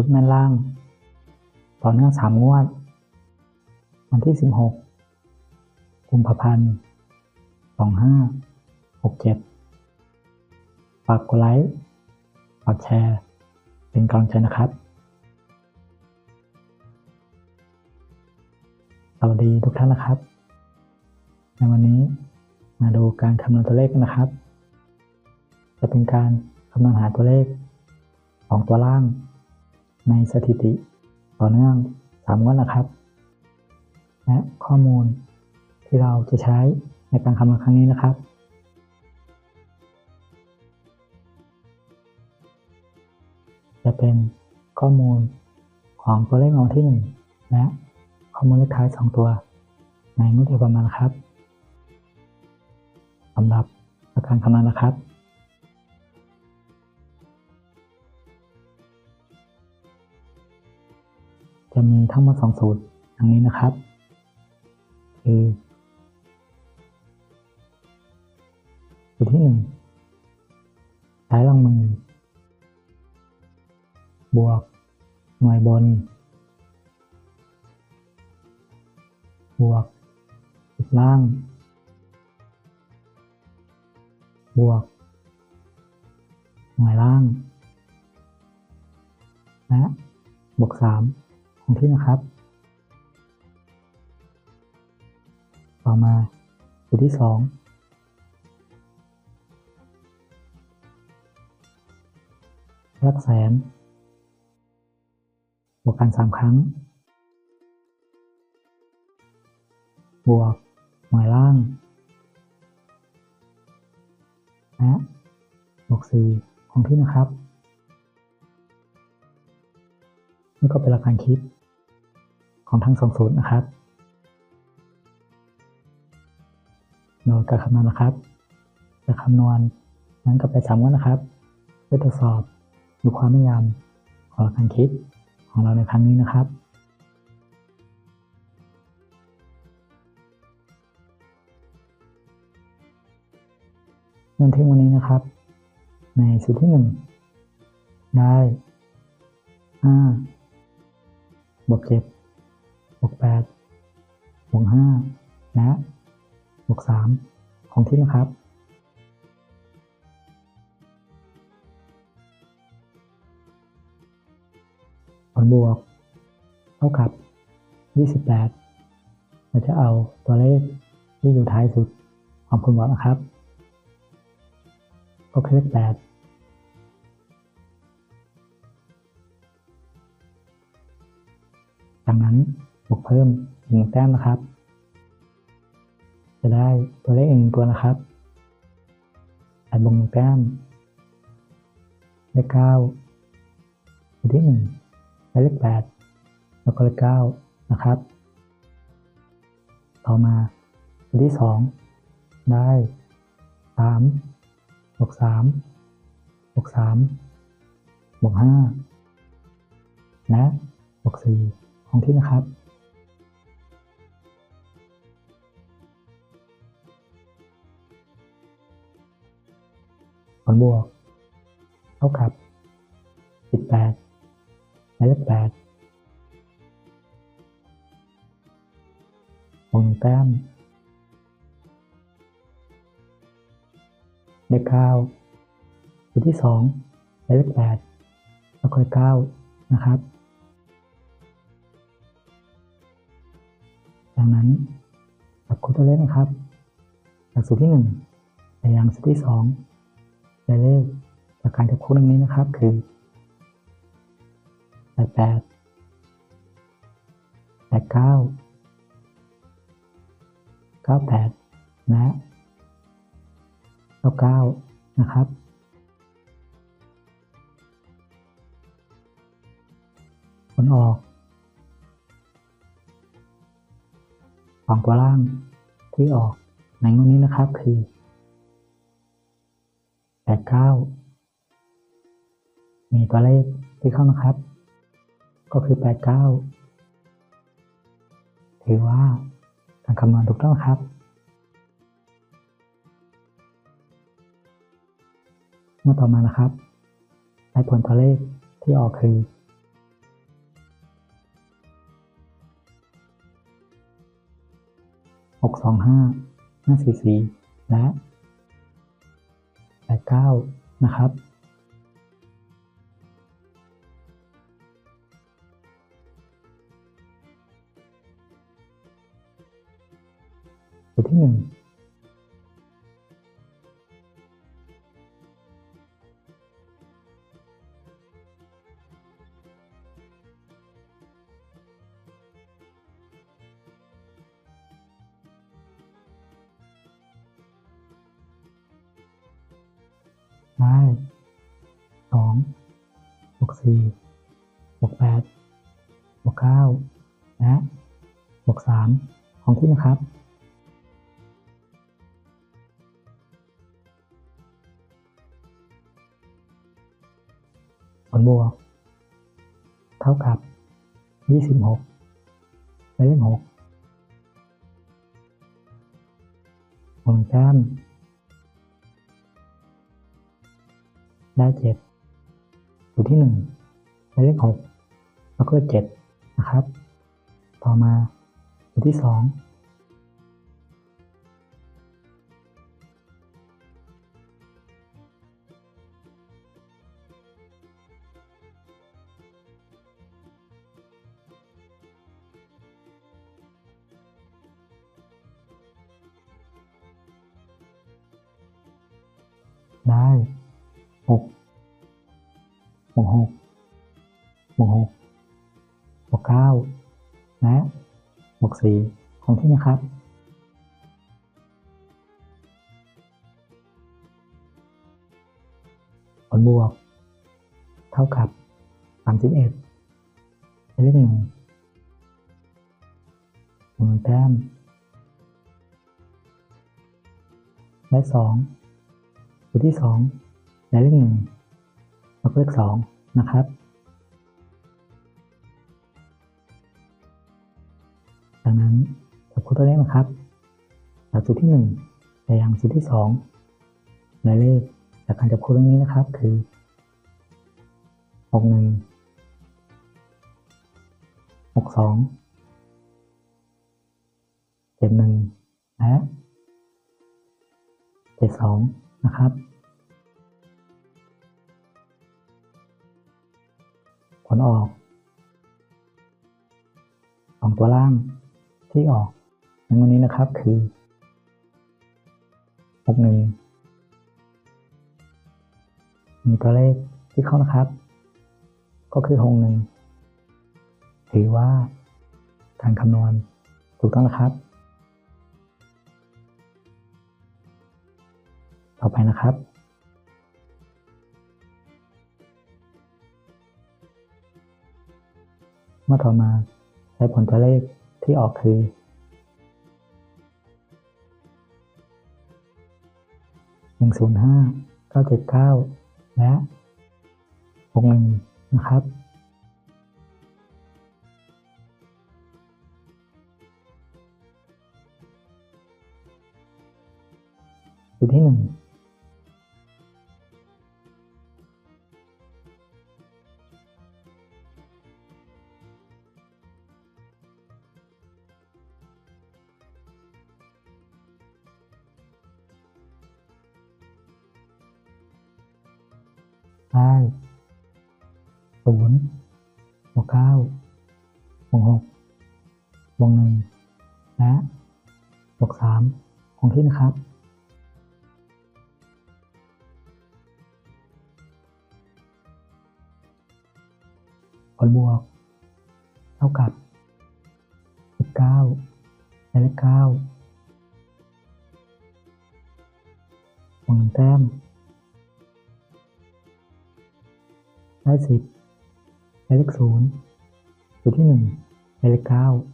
รุดแม่นล่าง ต่อเนื่องสามงวด วันที่สิบหกกุมภาพันธ์สองห้าหกเจ็ดฝากกดไลค์ฝากแชร์ เป็นกำลังใจนะครับ สวัสดีทุกท่านนะครับ ในวันนี้มาดูการคำนวณตัวเลขกันนะครับ จะเป็นการคำนวณหาตัวเลขของตัวล่าง ในสถิติ ต่อเนื่องสามงวดนะครับ และข้อมูลที่เราจะใช้ในการคำนวณครั้งนี้นะครับ จะเป็นข้อมูลของตัวเลขรางวัลที่หนึ่งและข้อมูลเลขท้ายสองตัว ในงวดที่ประมาณนะครับสำหรับการคำนวณนะครับ จะมีทั้งหมดสองสูตรดังนี้นะครับคือสูตรที่หนึ่งใช้รางมือ บวก หน่วยบน บวกจุดล่าง บวก หน่วยล่าง และบวกสาม ของที่นะครับ ต่อมาสูตรที่สองลักแสนบวกกันสามครั้ง บวกหน่วยล่างและบวกสี่ของที่นะครับ นี่ก็เป็นหลักการคิด ของทั้งสองสูตรนะครับโดยการคำนวณนะครับจะคำนวณนั้นก็ไปสามวันนะครับเพื่อตรวจสอบดูความแม่นยำของการคิดของเราในครั้งนี้นะครับเงินที่วันนี้นะครับ ในสูตรที่หนึ่งได้ห้าบวกเจ็ด บวกแปดบวกห้าและบวกสามของที่นะครับ ผลบวก เท่ากับ 28 เราจะเอาตัวเลขที่อยู่ท้ายสุดของผลบวกนะครับ ก็คือเลข8จากนั้น บวกเพิ่มหนึ่งแต้มนะครับ จะได้ตัวเลขอีกหนึ่งตัวนะครับแปดบวกหนึ่งแต้มเลขเก้าตัวที่หนึ่งได้เลขแปดแล้วก็เลขเก้านะครับ ต่อมาตัวที่สองได้สามบวกสามบวกสามบวกห้าและบวกสี่ของที่นะครับ ลบวก เท่ากับ 18และเลข8บวงแต้มเลข9อยู่ที่2และเลข8แล้วค่อยเก็9นะครับ ดังนั้นจับคู่ตัวเลขนะครับ จากสูตรที่1ไปยังสูตรที่ 2ได้เลขจากการจับคู่ดังนี้นะครับคือ88 89 98และ99นะครับผลออกสองตัวล่างที่ออกในงวดนี้นะครับคือ แปดเก้ามีตัวเลขที่เข้ามาครับ ก็คือแปดเก้าถือว่าการคำนวณถูกต้องครับ เมื่อต่อมานะครับได้ผลตัวเลขที่ออกคือหกสองห้าห้าสี่สี่และ 89 นะครับจุดที่ 1 ได้สองบวกสี่บวกแปดบวกเก้าและบวกสามของที่นะครับผลบวก เท่ากับ 26ในเลข6ผลแต้ม ได้เจ็ดอยู่ที่หนึ่งหมายเลขหกแล้วก็เจ็ดนะครับ ต่อมาอยู่ที่สองได้ 4 ของที่นะครับผลบวก เท่ากับ 31ได้เลขหนึ่งหนึ่งแต้มและ2จุดที่ส2และเลขหนึ่งแล้วก็เลขงนะครับ ดังนั้นจับคู่ตัวเลขนะครับจากสูตรที่หนึ่งไปยังสูตรที่สองในเลขจากการจับคู่เรื่องนี้นะครับ คือหกหนึ่งหกสองเจ็ดหนึ่งและเจ็ดสองนะครับผลออกสองตัวล่าง ที่ออกในวันนี้นะครับคือหกหนึ่งมีตัวเลขที่เข้านะครับ ก็คือหกหนึ่งถือว่าการคำนวณถูกต้องนะครับ ต่อไปนะครับเมื่อต่อมาใช้ผลตัวเลข ที่ออกคือหนึ่งศูนย์ห้าเก้าเจ็ดเก้าและหกหนึ่งนะครับสูตรที่หนึ่ง ผลบวก เท่ากับ 19ในเลข9วกหนึ่งแต้ม ได้ 10ในเลข0อยู่ที่1ในเลข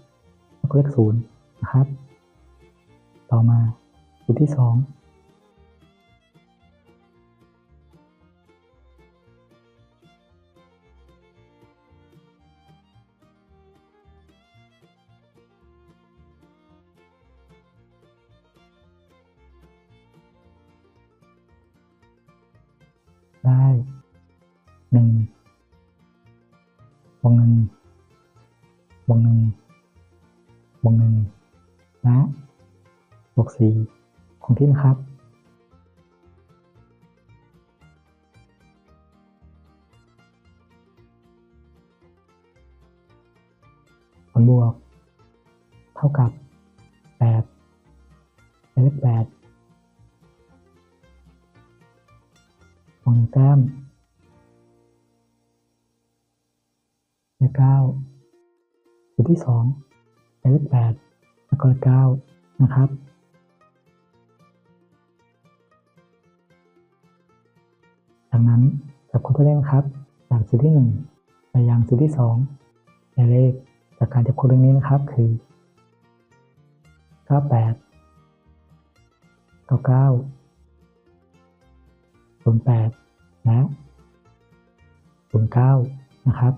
9แล้วก็เลข0นะครับ ต่อมาอยู่ที่ 2 ได้หนึ่งวงหนึ่งวงหนึ่งวงหนึ่งนะบวกสี่ของที่นะครับผลบวก เท่ากับแเป็นเลขด ที่สองเลขแปดแล้วก็เลขเก้านะครับจากนั้นจับคู่ตัวเลขนะครับ จากสูตรที่หนึ่งไปยังสูตรที่สองในเลขจากการจับคู่เรื่องนี้นะครับคือ 98 99 08 และ 09 นะครับ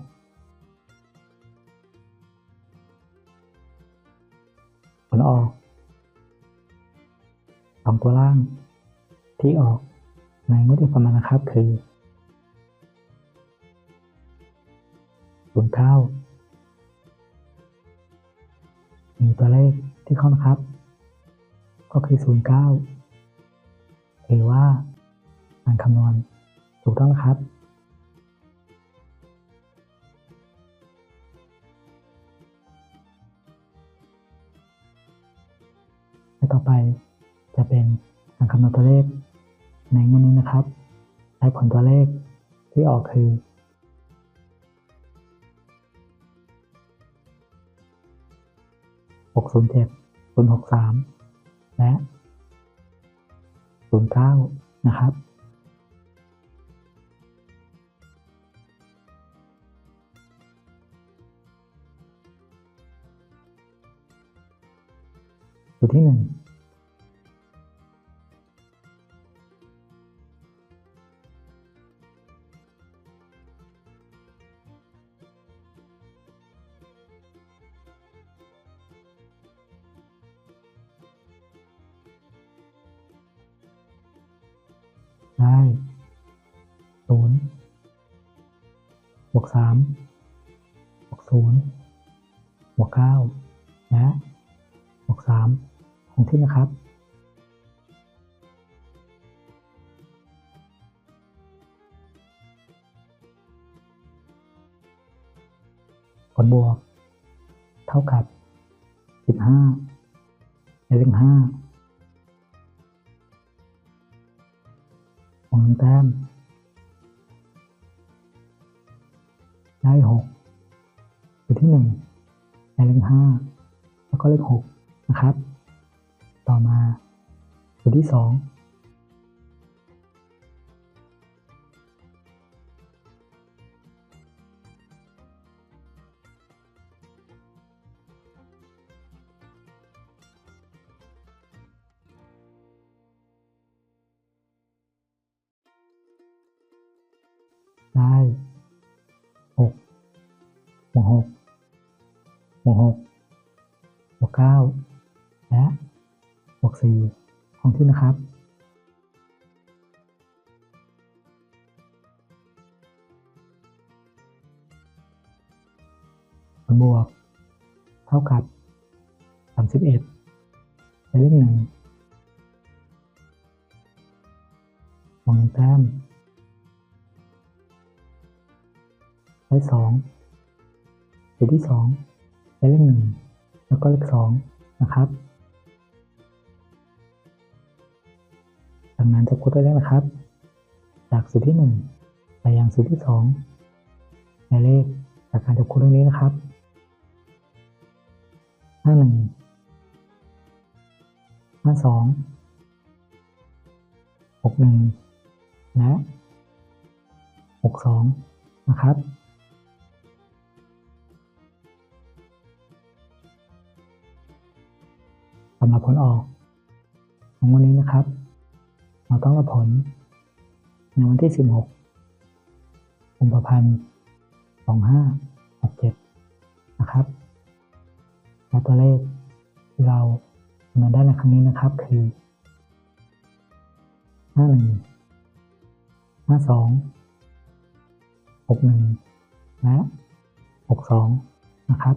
ลออกสองตัวล่างที่ออกในงดที่ประมาณนะครับคือ09มีตัวเลขที่เข้านะครับ ก็คือ09ถือว่าการคำนวณถูกต้องนะครับ ต่อไป จะเป็นการคำนวณตัวเลข ในงวดนี้นะครับและผลตัวเลขที่ออกคือหกศูนย์เจ็ดศูนย์หกสามและศูนย์เก้านะครับสูตรที่หนึ่ง ได้ศูนย์บวกสามบวกศูนย์บวกเก้าและบวกสามคงที่นะครับผลบวก เท่ากับสิบห้าในเลขห้า ได้หกอยู่ที่หนึ่งในเลขห้าแล้วก็เลขหกนะครับ ต่อมาอยู่ที่สอง บวกหกบวกหกบวเก้าและบวสี่คงที่นะครับผลบวก เท่ากับสามสิบเอ็ดในเลขหนึ่งวงแต้มได้สอง สูตรที่สองได้เลขหนึ่งแล้วก็เลขสองนะครับจากนั้นจะคูณตัวเลขนะครับ จากสูตรที่หนึ่งไปยังสูตรที่สองในเลขจากการจับคูณเรื่องนี้นะครับห้าหนึ่งห้าสองหกหนึ่งและหกสองนะครับำหรับผลออก ของวันนี้นะครับเราต้องรับผล ในวันที่ 16กุมภาพันธ์2567 นะครับและตัวเลขที่เราคำนวณได้ในครั้งนี้นะครับคือ 51 52 61 และ 62 นะครับ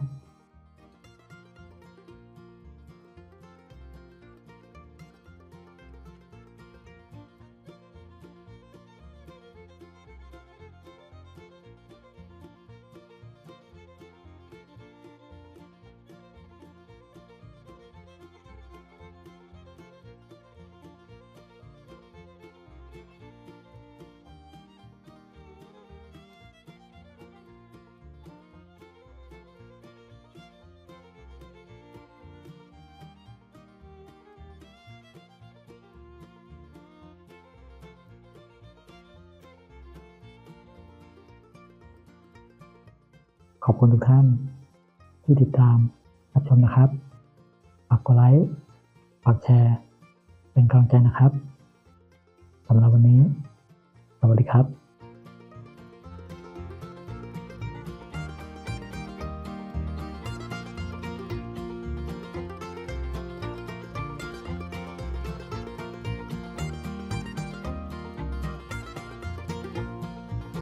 ขอบคุณทุกท่านที่ติดตามรับชมนะครับฝากกดไลค์ฝากแชร์ เป็นกำลังใจนะครับสำหรับวันนี้ สวัสดีครับ